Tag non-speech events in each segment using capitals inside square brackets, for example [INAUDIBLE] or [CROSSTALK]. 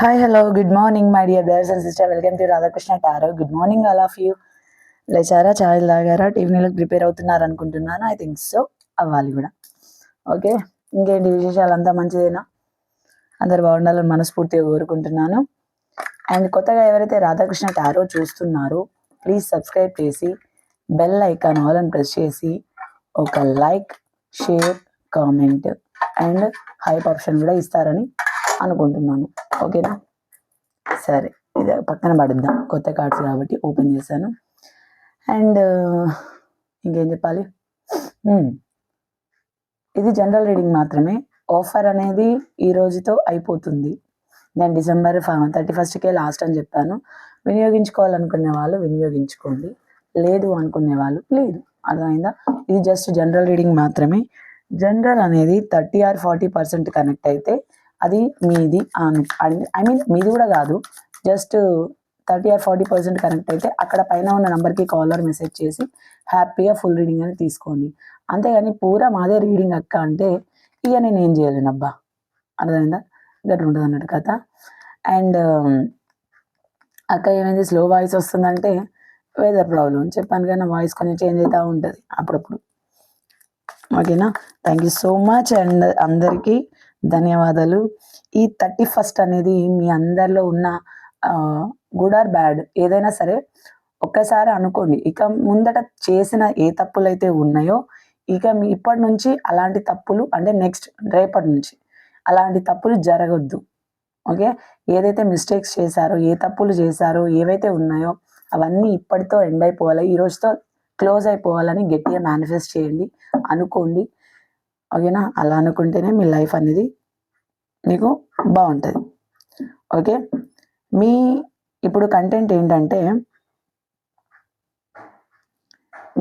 Hi hello good morning my dear brothers and sister welcome to Radhakrishna tarot good morning all of you లేచారా చాయ్ తాగారా? టీవీలకు prepare అవుతున్నారు అనుకుంటున్నాను. I think so అవ్వాలి కూడా. Okay ఇంకేంటి విశేషాలు? అంతా మంచిదేనా? అందరు బాగుండాలని మనస్ఫూర్తిగా కోరుకుంటున్నాను. అండ్ కొత్తగా ఎవరైతే రాధాకృష్ణ టారో చూస్తున్నారో ప్లీజ్ సబ్స్క్రైబ్ చేసి బెల్ ఐకాన్ ఆల్ అని ప్రెస్ చేసి ఒక like share comment and hype option కూడా ఇస్తారని అనుకుంటున్నాను. ఓకేనా? సరే ఇది పక్కన పడిద్దాం. కొత్త కార్డ్స్ కాబట్టి ఓపెన్ చేశాను. అండ్ ఇంకేం చెప్పాలి? ఇది జనరల్ రీడింగ్ మాత్రమే. ఆఫర్ అనేది ఈ రోజుతో అయిపోతుంది. నేను డిసెంబర్ థర్టీ ఫస్ట్కే లాస్ట్ అని చెప్పాను. వినియోగించుకోవాలనుకునే వాళ్ళు వినియోగించుకోండి. లేదు అనుకునే వాళ్ళు లేదు. అర్థమైందా? ఇది జస్ట్ జనరల్ రీడింగ్ మాత్రమే. జనరల్ అనేది thirty or forty percent connect అయితే అది మీది ఐ మీన్ మీది కూడా కాదు. Just thirty or forty percent connect అయితే అక్కడ పైన ఉన్న నెంబర్కి కాలర్ మెసేజ్ చేసి హ్యాపీగా ఫుల్ రీడింగ్ అని తీసుకోండి. అంతేగాని పూరా మాదే రీడింగ్ అక్క అంటే ఇక నేను ఏం చేయలేను అబ్బా అర్థమైందా? గట్టు ఉంటుంది అన్నట్టు కథ. అండ్ um, అక్క ఏమైంది? స్లో వాయిస్ వస్తుందంటే వెదర్ ప్రాబ్లం చెప్పాను కానీ వాయిస్ కొంచెం చేంజ్ అవుతూ ఉంటుంది అప్పుడప్పుడు. ఓకేనా thank you so much and అందరికీ ధన్యవాదాలు. ఈ థర్టీ ఫస్ట్ అనేది మీ అందరిలో ఉన్న గుడ్ ఆర్ బ్యాడ్ ఏదైనా సరే ఒక్కసారి అనుకోండి. ఇక ముందట చేసిన ఏ తప్పులు అయితే ఉన్నాయో ఇక మీ ఇప్పటి నుంచి అలాంటి తప్పులు అంటే నెక్స్ట్ రేపటి నుంచి అలాంటి తప్పులు జరగొద్దు. ఓకే? ఏదైతే మిస్టేక్స్ చేశారో ఏ తప్పులు చేశారో ఏవైతే ఉన్నాయో అవన్నీ ఇప్పటితో ఎండ్ అయిపోవాలి. ఈ రోజుతో క్లోజ్ అయిపోవాలని గట్టిగా మేనిఫెస్ట్ చేయండి. అనుకోండి ఓకేనా? అలా అనుకుంటేనే మీ లైఫ్ అనేది మీకు బాగుంటుంది. ఓకే? మీ ఇప్పుడు కంటెంట్ ఏంటంటే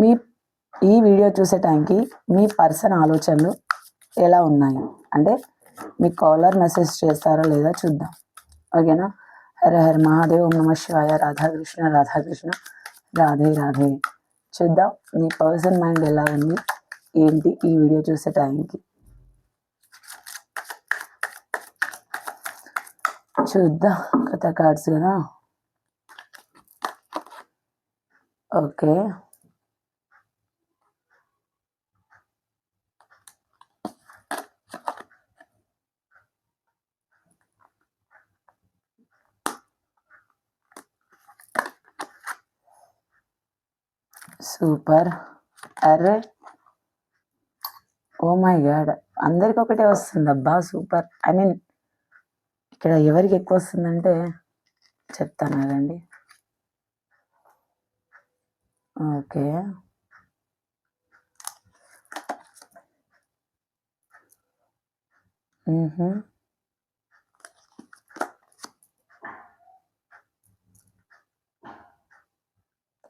మీ ఈ వీడియో చూసే టైంకి మీ పర్సన్ ఆలోచనలు ఎలా ఉన్నాయి? అంటే మీ కాలర్ మెసేజ్ చేస్తారో లేదా చూద్దాం. ఓకేనా? హర హర్ మహాదేవ్ ఓం నమ శివాయ రాధాకృష్ణ రాధాకృష్ణ రాధే రాధే. చూద్దాం మీ పర్సన్ మైండ్ ఎలా ఉంది? ఏంటి ఈ వీడియో చూసే టైంకి చూద్దాం కొత్త కార్డ్స్ కదా ఓకే సూపర్ అరే ఓ మై గాడ్. అందరికి ఒకటే వస్తుంది అబ్బా సూపర్. ఐ మీన్ ఇక్కడ ఎవరికి ఎక్కువ వస్తుందంటే చెప్తాను కదండి ఓకే. మ్మ్హ.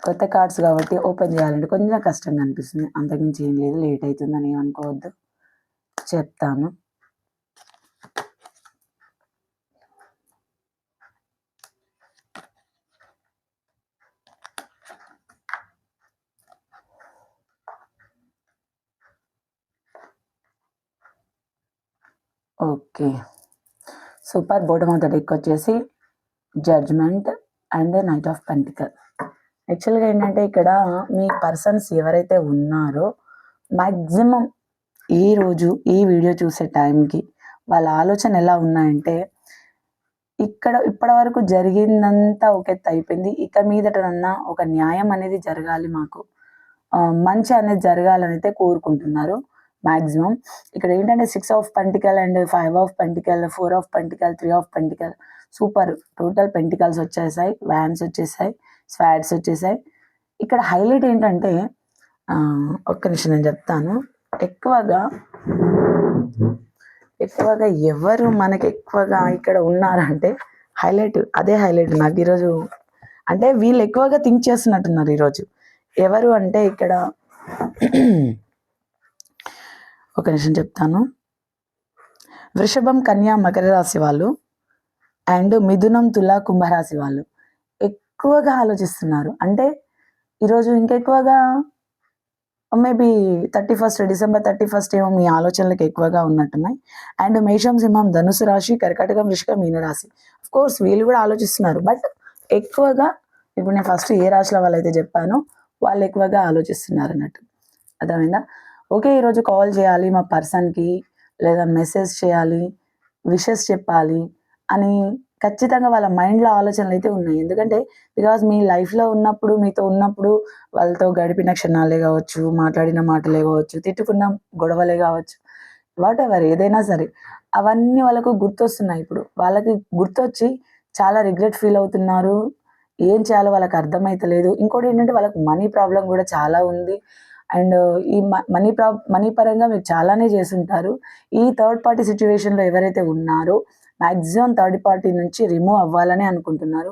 కొత్త కార్డ్స్ కాబట్టి ఓపెన్ చేయాలంటే కొంచెం కష్టంగా అనిపిస్తుంది అంతకుమించి ఏం లేదు. లేట్ అవుతుందని ఏమనుకోవద్దు చెప్తాను. Okay. Super. Bottom of the deck వచ్చేసి judgement and knight of pentacle. యాక్చువల్గా ఏంటంటే ఇక్కడ మీ పర్సన్స్ ఎవరైతే ఉన్నారో మ్యాక్సిమం ఈ రోజు ఈ వీడియో చూసే టైంకి వాళ్ళ ఆలోచన ఎలా ఉన్నాయంటే ఇక్కడ ఇప్పటి వరకు జరిగిందంతా ఒక ఎత్తు అయిపోయింది. ఇక మీదటనన్నా ఒక న్యాయం అనేది జరగాలి మాకు. మంచి అనేది జరగాలని అయితే కోరుకుంటున్నారు మ్యాక్సిమం ఇక్కడ ఏంటంటే six of pentacle and five of pentacle four of pentacle three of pentacle super total pentacles వచ్చేసాయి వ్యాన్స్ వచ్చేసాయి. స్వాడ్స్ వచ్చేసాయి. ఇక్కడ హైలైట్ ఏంటంటే ఒక్క నిమిషం నేను చెప్తాను. ఎక్కువగా ఎక్కువగా ఎవరు మనకి ఎక్కువగా ఇక్కడ ఉన్నారంటే హైలైట్ అదే హైలైట్ నాకు ఈరోజు. అంటే వీళ్ళు ఎక్కువగా థింక్ చేస్తున్నట్టున్నారు ఈరోజు. ఎవరు అంటే ఇక్కడ ఒక నిమిషం చెప్తాను. వృషభం కన్యా మకర రాశి వాళ్ళు అండ్ మిథునం తులా కుంభరాశి వాళ్ళు. ఎక్కువగా ఆలోచిస్తున్నారు. అంటే ఈరోజు ఇంకెక్కువగా maybe thirty first December thirty first ఏమో మీ ఆలోచనలకు ఎక్కువగా ఉన్నట్టున్నాయి. అండ్ మేషం సింహం ధనుసు రాశి కర్కాటకం వృషిక మీన రాశి అఫ్ కోర్స్ వీళ్ళు కూడా ఆలోచిస్తున్నారు. బట్ ఎక్కువగా ఇప్పుడు నేను ఫస్ట్ ఏ రాశిలో వాళ్ళైతే చెప్పానో వాళ్ళు ఎక్కువగా ఆలోచిస్తున్నారు అన్నట్టు. అర్థమైందా? ఓకే ఈరోజు కాల్ చేయాలి మా పర్సన్కి లేదా మెసేజ్ చేయాలి విషెస్ చెప్పాలి అని ఖచ్చితంగా వాళ్ళ మైండ్లో ఆలోచనలు అయితే ఉన్నాయి. ఎందుకంటే బికాజ్ మీ లైఫ్లో ఉన్నప్పుడు మీతో ఉన్నప్పుడు వాళ్ళతో గడిపిన క్షణాలే కావచ్చు మాట్లాడిన మాటలే కావచ్చు తిట్టుకున్న గొడవలే కావచ్చు వాట్ ఎవర్ ఏదైనా సరే అవన్నీ వాళ్ళకు గుర్తొస్తున్నాయి. ఇప్పుడు వాళ్ళకి గుర్తొచ్చి చాలా రిగ్రెట్ ఫీల్ అవుతున్నారు. ఏం చేయాలో వాళ్ళకి అర్థమైతలేదు. ఇంకోటి ఏంటంటే వాళ్ళకి మనీ ప్రాబ్లం కూడా చాలా ఉంది. అండ్ ఈ మనీ ప్రా మనీ పరంగా మీరు చాలానే చేస్తుంటారు. ఈ థర్డ్ పార్టీ సిచ్యువేషన్లో ఎవరైతే ఉన్నారో మ్యాక్సిమం థర్డ్ పార్టీ నుంచి రిమూవ్ అవ్వాలని అనుకుంటున్నారు.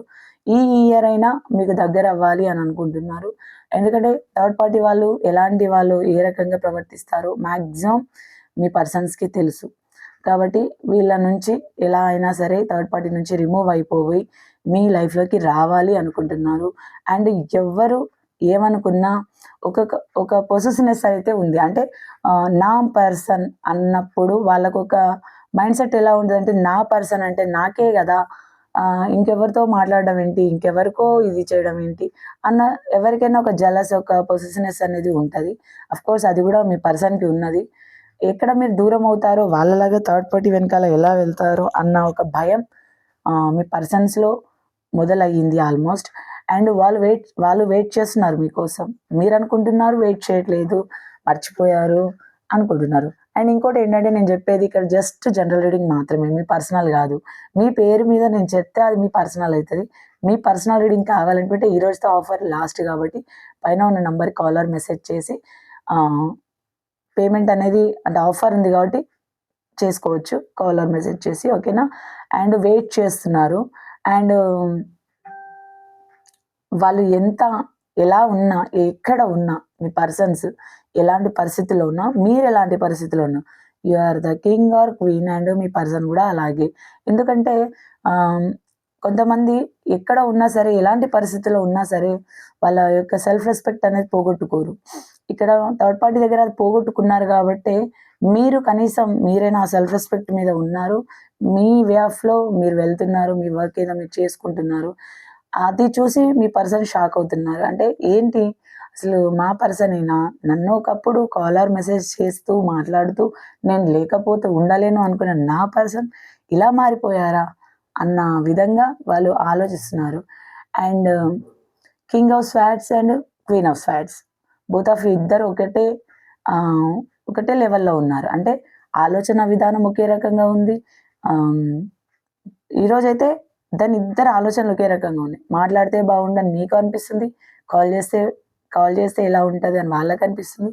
ఈ ఇయర్ అయినా మీకు దగ్గర అవ్వాలి అని అనుకుంటున్నారు. ఎందుకంటే థర్డ్ పార్టీ వాళ్ళు ఎలాంటి వాళ్ళు ఏ రకంగా ప్రవర్తిస్తారు మ్యాక్సిమం మీ పర్సన్స్కి తెలుసు. కాబట్టి వీళ్ళ నుంచి ఎలా అయినా సరే థర్డ్ పార్టీ నుంచి రిమూవ్ అయిపోయి మీ లైఫ్లోకి రావాలి అనుకుంటున్నారు. అండ్ ఎవ్వరు ఏమనుకున్నా ఒక ఒక పొసెసినెస్ అయితే ఉంది. అంటే నా పర్సన్ అన్నప్పుడు వాళ్ళకు ఒక మైండ్ సెట్ ఎలా ఉంటుంది అంటే నా పర్సన్ అంటే నాకే కదా. ఇంకెవరితో మాట్లాడడం ఏంటి? ఇంకెవరికో ఇది చేయడం ఏంటి? అన్న ఎవరికైనా ఒక జలస్ ఒక పొసెసినెస్ అనేది ఉంటుంది. అఫ్ కోర్స్ అది కూడా మీ పర్సన్కి ఉన్నది. ఎక్కడ మీరు దూరం అవుతారో వాళ్ళలాగా థర్డ్ పార్టీ వెనకాల ఎలా వెళ్తారో అన్న ఒక భయం మీ పర్సన్స్లో మొదలయ్యింది ఆల్మోస్ట్ అండ్ వాళ్ళు వెయిట్ వాళ్ళు వెయిట్ చేస్తున్నారు మీకోసం. మీరు అనుకుంటున్నారు వెయిట్ చేయట్లేదు మర్చిపోయారు అనుకుంటున్నారు. అండ్ ఇంకోటి ఏంటంటే నేను చెప్పేది ఇక్కడ జస్ట్ జనరల్ రీడింగ్ మాత్రమే మీ పర్సనల్ కాదు. మీ పేరు మీద నేను చెప్తే అది మీ పర్సనల్ అవుతుంది. మీ పర్సనల్ రీడింగ్ కావాలనుకుంటే ఈ రోజుతో ఆఫర్ లాస్ట్ కాబట్టి పైన ఉన్న నంబర్ కాలర్ మెసేజ్ చేసి పేమెంట్ అనేది అంటే ఆఫర్ ఉంది కాబట్టి చేసుకోవచ్చు. కాలర్ మెసేజ్ చేసి ఓకేనా అండ్ వెయిట్ చేస్తున్నారు. అండ్ వాళ్ళు ఎంత ఎలా ఉన్నా ఎక్కడ ఉన్నా మీ పర్సన్స్ ఎలాంటి పరిస్థితిలో ఉన్నా మీరు ఎలాంటి పరిస్థితిలో ఉన్నా you are the king or queen and me person కూడా అలాగే. ఎందుకంటే కొంతమంది ఎక్కడ ఉన్నా సరే ఎలాంటి పరిస్థితిలో ఉన్నా సరే వాళ్ళ యొక్క సెల్ఫ్ రెస్పెక్ట్ అనేది పోగొట్టుకోరు. ఇక్కడ థర్డ్ పార్టీ దగ్గర అది పోగొట్టుకున్నారు కాబట్టి మీరు కనీసం మీరైనా సెల్ఫ్ రెస్పెక్ట్ మీద ఉన్నారు మీ వే ఆఫ్లో మీరు వెళ్తున్నారు మీ వర్క్ ఏదో మీరు చేసుకుంటున్నారు అది చూసి మీ పర్సన్ షాక్ అవుతున్నారు. అంటే ఏంటి? అసలు మా పర్సనేనా? నన్ను ఒకప్పుడు కాలర్ మెసేజ్ చేస్తూ మాట్లాడుతూ నేను లేకపోతే ఉండలేను అనుకున్న నా పర్సన్ ఇలా మారిపోయారా? అన్న విధంగా వాళ్ళు ఆలోచిస్తున్నారు. And king of swords and queen of swords both of ఇద్దరు ఒకటే ఒకటే లెవెల్లో ఉన్నారు. అంటే ఆలోచన విధానం ఒకే రకంగా ఉంది. ఈరోజైతే దాని ఇద్దరు ఆలోచనలు ఒకే రకంగా ఉన్నాయి. మాట్లాడితే బాగుండని మీకు అనిపిస్తుంది కాల్ చేస్తే కాల్ చేస్తే ఎలా ఉంటుంది అని వాళ్ళకి అనిపిస్తుంది.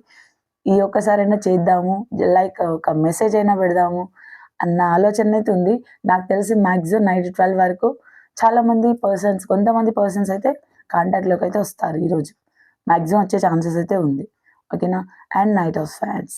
ఈ ఒక్కసారైనా చేద్దాము లైక్ ఒక మెసేజ్ అయినా పెడదాము అన్న ఆలోచన అయితే ఉంది. నాకు తెలిసి మ్యాక్సిమం నైట్ ట్వెల్వ్ వరకు చాలామంది పర్సన్స్ కొంతమంది పర్సన్స్ అయితే కాంటాక్ట్లోకి అయితే వస్తారు ఈరోజు మ్యాక్సిమం వచ్చే ఛాన్సెస్ అయితే ఉంది. ఓకేనా? అండ్ నైట్ ఆఫ్ ఫ్యాన్స్.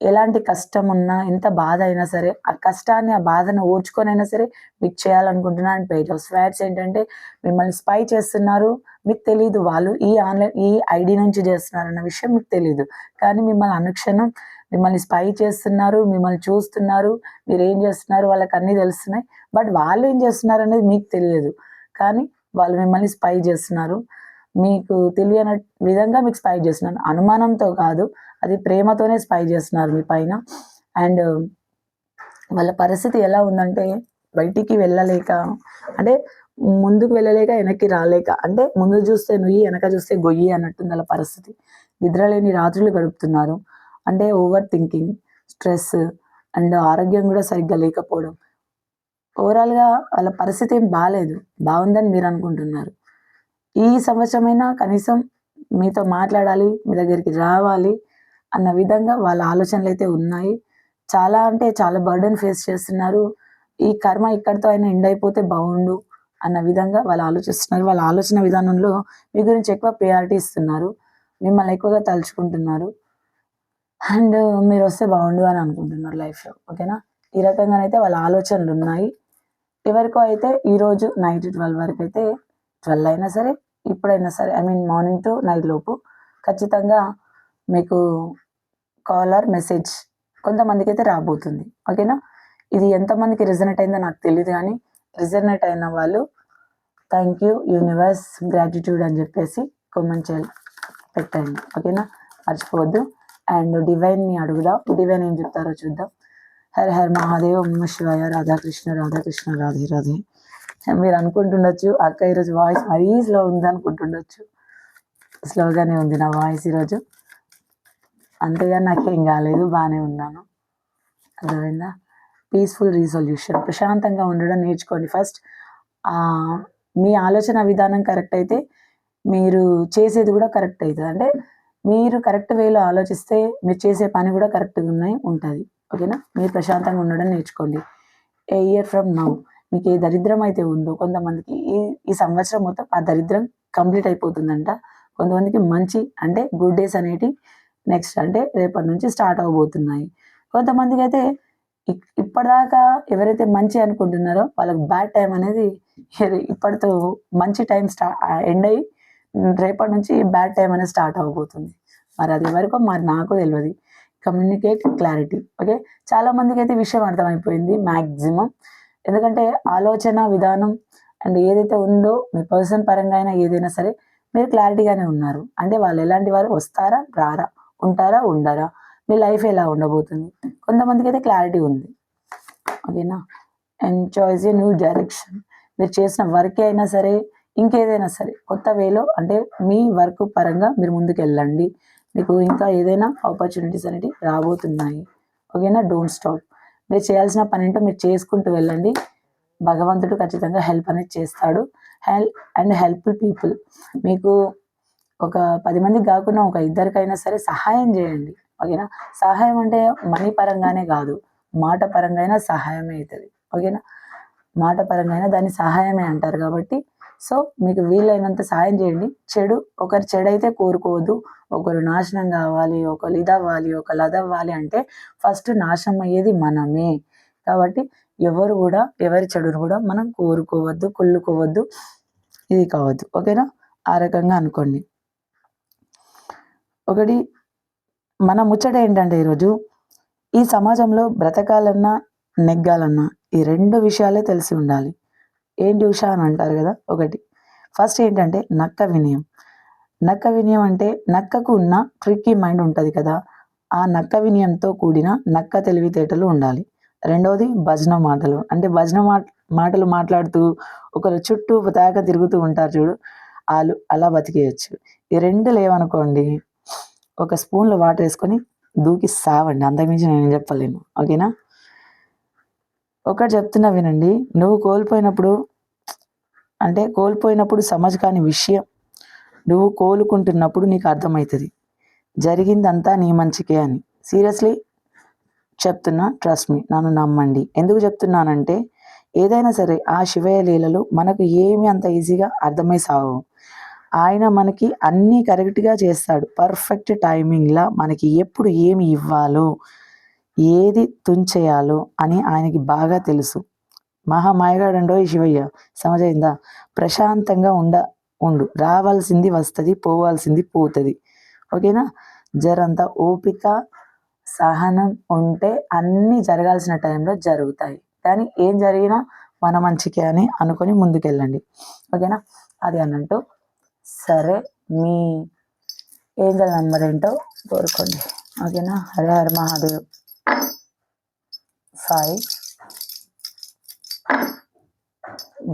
ఎలాంటి కష్టం ఉన్నా ఎంత బాధ అయినా సరే ఆ కష్టాన్ని ఆ బాధను ఓర్చుకొనైనా సరే మీకు చేయాలనుకుంటున్నా. అండ్ పేజ్ ఆఫ్ ఫ్యాట్స్ ఏంటంటే మిమ్మల్ని స్పై చేస్తున్నారు. మీకు తెలియదు వాళ్ళు ఈ ఆన్లైన్ ఈ ఐడి నుంచి చేస్తున్నారు అన్న విషయం మీకు తెలియదు కానీ మిమ్మల్ని అనుక్షణం మిమ్మల్ని స్పై చేస్తున్నారు మిమ్మల్ని చూస్తున్నారు మీరు ఏం చేస్తున్నారు వాళ్ళకి అన్నీ తెలుస్తున్నాయి. బట్ వాళ్ళు ఏం చేస్తున్నారు అనేది మీకు తెలియదు. కానీ వాళ్ళు మిమ్మల్ని స్పై చేస్తున్నారు. మీకు తెలియని విధంగా మీకు స్పై చేస్తున్నారు. అనుమానంతో కాదు అది ప్రేమతోనే స్పై చేస్తున్నారు మీ పైన. అండ్ వాళ్ళ పరిస్థితి ఎలా ఉందంటే బయటికి వెళ్ళలేక అంటే ముందుకు వెళ్ళలేక వెనక్కి రాలేక అంటే ముందు చూస్తే నుయ్యి వెనక చూస్తే గొయ్యి అన్నట్టుంది వాళ్ళ పరిస్థితి. నిద్రలేని రాత్రులు గడుపుతున్నారు. అంటే ఓవర్ థింకింగ్ స్ట్రెస్ అండ్ ఆరోగ్యం కూడా సరిగ్గా లేకపోవడం. ఓవరాల్గా వాళ్ళ పరిస్థితి ఏం బాగాలేదు బాగుందని మీరు అనుకుంటున్నారు. ఈ సంవత్సరమైనా కనీసం మీతో మాట్లాడాలి మీ దగ్గరికి రావాలి అన్న విధంగా వాళ్ళ ఆలోచనలు అయితే ఉన్నాయి. చాలా అంటే చాలా బర్డన్ ఫేస్ చేస్తున్నారు. ఈ కర్మ ఇక్కడితో అయినా ఎండ్ అయిపోతే బాగుండు అన్న విధంగా వాళ్ళు ఆలోచిస్తున్నారు. వాళ్ళ ఆలోచన విధానంలో మీ గురించి ఎక్కువ ప్రియారిటీ ఇస్తున్నారు. మిమ్మల్ని ఎక్కువగా తలుచుకుంటున్నారు. అండ్ మీరు వస్తే బాగుండు అని అనుకుంటున్నారు లైఫ్లో ఓకేనా ఈ రకంగానైతే వాళ్ళ ఆలోచనలు ఉన్నాయి. ఎవరికో అయితే ఈరోజు నైట్ ట్వెల్వ్ వరకు అయితే ట్వెల్వ్ అయినా సరే ఇప్పుడైనా సరే I mean morning to night లోపు ఖచ్చితంగా మీకు కాలర్ మెసేజ్ కొంతమందికి అయితే రాబోతుంది. ఓకేనా ఇది ఎంతమందికి రిజనెట్ అయిందో నాకు తెలియదు కానీ రిజర్నేట్ అయిన వాళ్ళు థ్యాంక్ యూ యూనివర్స్ గ్రాటిట్యూడ్ అని చెప్పేసి కామెంట్ చేయాలి పెట్టండి. ఓకేనా? మర్చిపోవద్దు. అండ్ డివైన్ని అడుగుదాం. డివైన్ ఏం చెప్తారో చూద్దాం. హర్ హర్ మహాదేవ్ అమ్మ శివాయ రాధాకృష్ణ రాధాకృష్ణ రాధే రాధే. మీరు అనుకుంటుండొచ్చు అక్క ఈరోజు వాయిస్ మరీ స్లో ఉంది అనుకుంటుండొచ్చు. స్లోగానే ఉంది నా వాయిస్ ఈరోజు. అంతేగాని నాకేం కాలేదు బాగానే ఉన్నాను. అర్థమైందా? పీస్ఫుల్ రీసొల్యూషన్ ప్రశాంతంగా ఉండడం నేర్చుకోండి ఫస్ట్ మీ ఆలోచన విధానం కరెక్ట్ అయితే మీరు చేసేది కూడా కరెక్ట్ అవుతుంది. అంటే మీరు కరెక్ట్ వేలో ఆలోచిస్తే మీరు చేసే పని కూడా కరెక్ట్గా ఉన్నాయి ఉంటుంది. ఓకేనా మీరు ప్రశాంతంగా ఉండడం నేర్చుకోండి. ఏ ఇయర్ ఫ్రమ్ నౌ మీకు ఏ దరిద్రం అయితే ఉందో కొంతమందికి ఈ ఈ సంవత్సరం మొత్తం ఆ దరిద్రం కంప్లీట్ అయిపోతుందంట. కొంతమందికి మంచి అంటే గుడ్ డేస్ అనేటి నెక్స్ట్ అంటే రేపటి నుంచి స్టార్ట్ అవబోతున్నాయి. కొంతమందికి అయితే ఇప్పటిదాకా ఎవరైతే మంచి అనుకుంటున్నారో వాళ్ళకి బ్యాడ్ టైం అనేది ఇప్పటితో మంచి టైం స్టా ఎండ్ అయ్యి రేపటి నుంచి బ్యాడ్ టైం అనేది స్టార్ట్ అవ్వబోతుంది. మరి అది వరకు మరి నాకు తెలియదు కమ్యూనికేట్ క్లారిటీ ఓకే చాలా మందికి అయితే విషయం అర్థమైపోయింది మ్యాక్సిమం ఎందుకంటే ఆలోచన విధానం అండ్ ఏదైతే ఉందో మీ పర్సన్ పరంగా అయినా ఏదైనా సరే మీరు క్లారిటీగానే ఉన్నారు. అంటే వాళ్ళు ఎలాంటి వారు వస్తారా రారా ఉంటారా ఉండరా? మీ లైఫ్ ఎలా ఉండబోతుంది? కొంతమందికి అయితే క్లారిటీ ఉంది. ఓకేనా? And choice a new direction. మీరు చేసిన వర్కే అయినా సరే ఇంకేదైనా సరే కొత్త వేలో అంటే మీ వర్క్ పరంగా మీరు ముందుకు వెళ్ళండి మీకు ఇంకా ఏదైనా ఆపర్చునిటీస్ అనేవి రాబోతున్నాయి. ఓకేనా? డోంట్ స్టాప్ మీరు చేయాల్సిన పని ఏంటో మీరు చేసుకుంటూ వెళ్ళండి. భగవంతుడు ఖచ్చితంగా హెల్ప్ అనేది చేస్తాడు. హెల్ప్ అండ్ హెల్ప్ఫుల్ పీపుల్ మీకు ఒక పది మందికి కాకుండా ఒక ఇద్దరికైనా సరే సహాయం చేయండి. ఓకేనా? సహాయం అంటే మనీ పరంగానే కాదు. మాట పరంగా అయినా సహాయమే అవుతుంది. ఓకేనా? మాట పరంగా అయినా దాన్ని సహాయమే అంటారు కాబట్టి సో మీకు వీలైనంత సాయం చేయండి. చెడు ఒకరు చెడు అయితే కోరుకోవద్దు. ఒకరు నాశనం కావాలి ఒకరు ఇదవ్వాలి ఒకరు అదవ్వాలి అంటే ఫస్ట్ నాశనం అయ్యేది మనమే. కాబట్టి ఎవరు కూడా ఎవరి చెడును కూడా మనం కోరుకోవద్దు కొల్లుకోవద్దు ఇది కావద్దు. ఓకేనా? ఆ రకంగా అనుకోండి. ఒకటి మన ముచ్చట ఏంటంటే ఈరోజు ఈ సమాజంలో బ్రతకాలన్నా నెగ్గాలన్నా ఈ రెండు విషయాలే తెలిసి ఉండాలి. ఏంటి ఉషా అని అంటారు కదా ఒకటి. ఫస్ట్ ఏంటంటే నక్క వినయం. నక్క వినయం అంటే నక్కకు ఉన్న ట్రిక్కీ మైండ్ ఉంటుంది కదా ఆ నక్క వినయంతో కూడిన నక్క తెలివితేటలు ఉండాలి. రెండవది భజన మాటలు. అంటే భజన మాట మాటలు మాట్లాడుతూ ఒకరు చుట్టూ దాకా తిరుగుతూ ఉంటారు చూడు వాళ్ళు అలా బతికేయచ్చు. ఈ రెండు లేవనుకోండి ఒక స్పూన్లో వాటర్ వేసుకొని దూకి సావండి. అంతకుమించి నేను చెప్పలేను. ఓకేనా? ఒకటి చెప్తున్నా వినండి. నువ్వు కోల్పోయినప్పుడు అంటే కోల్పోయినప్పుడు సమజ్ కాని విషయం నువ్వు కోలుకుంటున్నప్పుడు నీకు అర్థమవుతుంది. జరిగిందంతా నీ మంచికే అని. సీరియస్లీ చెప్తున్నా ట్రస్ట్ మీ నన్ను నమ్మండి. ఎందుకు చెప్తున్నానంటే ఏదైనా సరే ఆ శివయ లీలలు మనకు ఏమి అంత ఈజీగా అర్థమై సాగు ఆయన మనకి అన్నీ కరెక్ట్గా చేస్తాడు. పర్ఫెక్ట్ టైమింగ్లా మనకి ఎప్పుడు ఏమి ఇవ్వాలో ఏది తుంచేయాలో అని ఆయనకి బాగా తెలుసు. మహామాయగాడండో ఈ శివయ్య? సమజైందా? ప్రశాంతంగా ఉండ ఉండు. రావాల్సింది వస్తుంది పోవాల్సింది పోతుంది. ఓకేనా? జరంతా ఓపిక సహనం ఉంటే అన్నీ జరగాల్సిన టైంలో జరుగుతాయి. కానీ ఏం జరిగినా మన మంచికే అని అనుకొని ముందుకెళ్ళండి. ఓకేనా? అది అన్నట్టు సరే మీ ఏంజల్ నెంబర్ ఏంటో కోరుకోండి. ఓకేనా? Hare Hara Mahadev. Five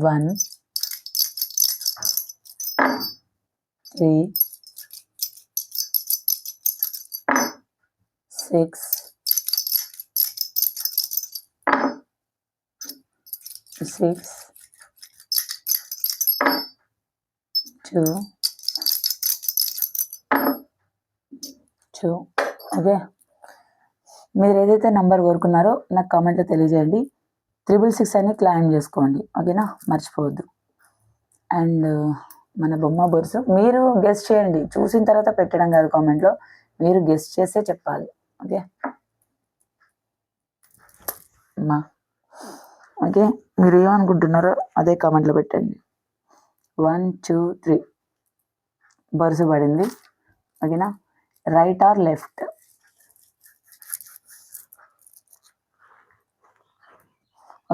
one three six six two two okay మీరు ఏదైతే నంబర్ కోరుకున్నారో నాకు కామెంట్లో తెలియజేయండి. త్రిబుల్ సిక్స్ అని క్లైమ్ చేసుకోండి. ఓకేనా మర్చిపోవద్దు. అండ్ uh, మన బొమ్మ బొరుసు మీరు గెస్ట్ చేయండి. చూసిన తర్వాత పెట్టడం కాదు కామెంట్లో మీరు గెస్ట్ చేస్తే చెప్పాలి. ఓకే మా ఓకే మీరు ఏమనుకుంటున్నారో అదే కామెంట్లో పెట్టండి. వన్ టూ త్రీ బరుసు పడింది. ఓకేనా రైట్ ఆర్ లెఫ్ట్?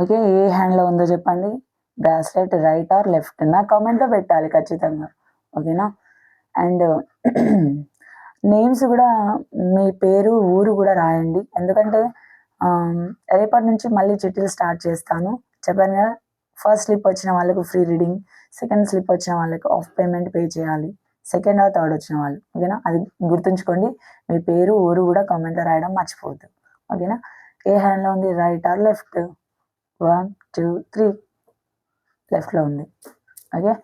ఓకే ఏ హ్యాండ్లో ఉందో చెప్పండి. Bracelet right or left? నా కామెంట్లో పెట్టాలి ఖచ్చితంగా. ఓకేనా? అండ్ [CLEARS THROAT] నేమ్స్ కూడా మీ పేరు ఊరు కూడా రాయండి. ఎందుకంటే రేపటి నుంచి మళ్ళీ చిట్టీలు స్టార్ట్ చేస్తాను. చెప్పాను కదా ఫస్ట్ స్లిప్ వచ్చిన వాళ్ళకు ఫ్రీ రీడింగ్ సెకండ్ స్లిప్ వచ్చిన వాళ్ళకు ఆఫ్ పేమెంట్ పే చేయాలి. సెకండ్ ఆర్ థర్డ్ వచ్చిన వాళ్ళు ఓకేనా అది గుర్తుంచుకోండి. మీ పేరు ఊరు కూడా కామెంట్లో రాయడం మర్చిపోవద్దు. ఓకేనా ఏ హ్యాండ్లో ఉంది? Right or left one two three లెఫ్ట్లో ఉంది. ఓకే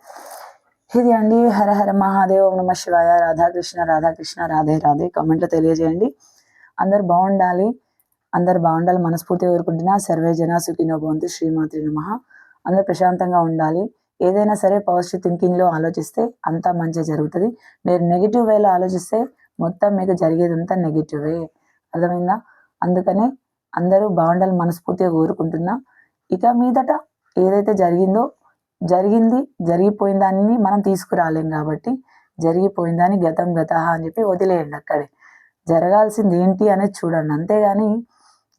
ఇది అండి. హర హర మహాదేవ్ ఓం నమ శివాయ. రాధాకృష్ణ రాధాకృష్ణ రాధే రాధే. కామెంట్లో తెలియజేయండి. అందరు బాగుండాలి. అందరు బాగుండాలి. మనస్ఫూర్తిగా కోరుకుంటున్నా. సర్వే జన సుఖినో భవంతు. శ్రీమాత్రి నమ. అందరు ప్రశాంతంగా ఉండాలి. ఏదైనా సరే పాజిటివ్ థింకింగ్లో ఆలోచిస్తే అంతా మంచిగా జరుగుతుంది. మీరు నెగిటివ్ వేలో ఆలోచిస్తే మొత్తం మీకు జరిగేదంతా నెగిటివే అర్థమైందా? అందుకనే అందరూ బాగుండాలి మనస్ఫూర్తిగా కోరుకుంటున్నా. ఇక మీదట ఏదైతే జరిగిందో జరిగింది జరిగిపోయిన దాన్ని మనం తీసుకురాలేం కాబట్టి జరిగిపోయిందని గతం గత అని చెప్పి వదిలేయండి అక్కడే. జరగాల్సింది ఏంటి అనేది చూడండి. అంతేగాని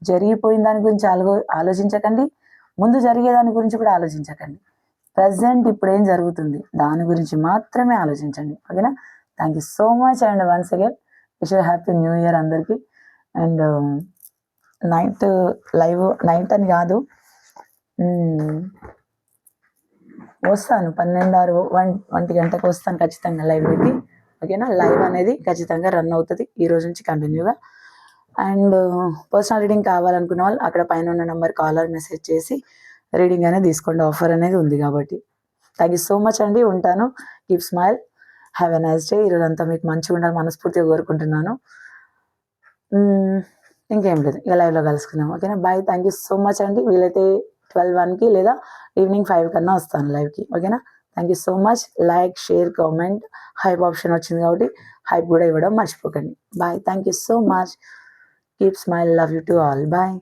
జరిగిపోయిన దాని గురించి ఆలో ఆలోచించకండి. ముందు జరిగే దాని గురించి కూడా ఆలోచించకండి. ప్రజెంట్ ఇప్పుడు ఏం జరుగుతుంది? దాని గురించి మాత్రమే ఆలోచించండి. ఓకేనా? Thank you so much and once again wish happy new year అందరికీ. అండ్ నైట్ లైవ్ నైట్ అని కాదు. Hmm. వస్తాను. పన్నెండారు వన్ ఒంటి గంటకు వస్తాను ఖచ్చితంగా లైవ్ పెట్టి ఓకేనా? లైవ్ అనేది ఖచ్చితంగా రన్ అవుతుంది ఈ రోజు నుంచి కంటిన్యూగా అండ్ పర్సనల్ రీడింగ్ కావాలనుకున్న వాళ్ళు అక్కడ పైన ఉన్న నెంబర్ కాలర్ మెసేజ్ చేసి రీడింగ్ అనేది తీసుకోండి. ఆఫర్ అనేది ఉంది కాబట్టి. థ్యాంక్ యూ సో మచ్ అండి. ఉంటాను. Keep smile have a nice day ఈరోజు అంతా మీకు మంచిగా ఉండాలి మనస్ఫూర్తిగా కోరుకుంటున్నాను. ఇంకేం లేదు. ఇక లైవ్లో కలుసుకుందాం. ఓకేనా? Bye thank you so much అండి. వీలైతే ట్వెల్వ్ వన్కి లేదా ఈవినింగ్ ఫైవ్ కన్నా వస్తాను లైవ్కి ఓకేనా? Thank you so much like share comment hype option వచ్చింది కాబట్టి హైప్ కూడా ఇవ్వడం మర్చిపోకండి. Bye thank you so much keep smile love you to all bye